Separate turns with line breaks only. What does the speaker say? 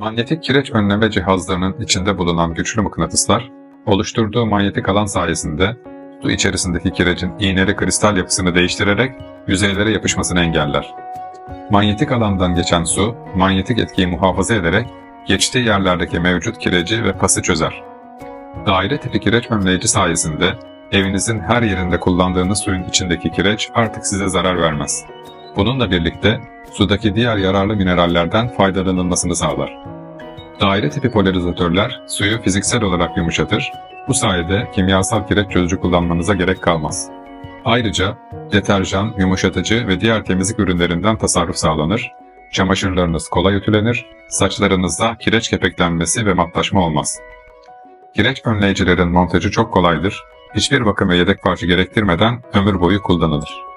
Manyetik kireç önleme cihazlarının içinde bulunan güçlü mıknatıslar, oluşturduğu manyetik alan sayesinde su içerisindeki kirecin iğneli kristal yapısını değiştirerek yüzeylere yapışmasını engeller. Manyetik alandan geçen su, manyetik etkiyi muhafaza ederek geçtiği yerlerdeki mevcut kireci ve pası çözer. Daire tipi kireç önleyici sayesinde evinizin her yerinde kullandığınız suyun içindeki kireç artık size zarar vermez. Bununla birlikte sudaki diğer yararlı minerallerden faydalanılmasını sağlar. Daire tipi polarizatörler suyu fiziksel olarak yumuşatır, bu sayede kimyasal kireç çözücü kullanmanıza gerek kalmaz. Ayrıca deterjan, yumuşatıcı ve diğer temizlik ürünlerinden tasarruf sağlanır, çamaşırlarınız kolay ütülenir, saçlarınızda kireç kepeklenmesi ve matlaşma olmaz. Kireç önleyicilerin montajı çok kolaydır, hiçbir bakım ve yedek parça gerektirmeden ömür boyu kullanılır.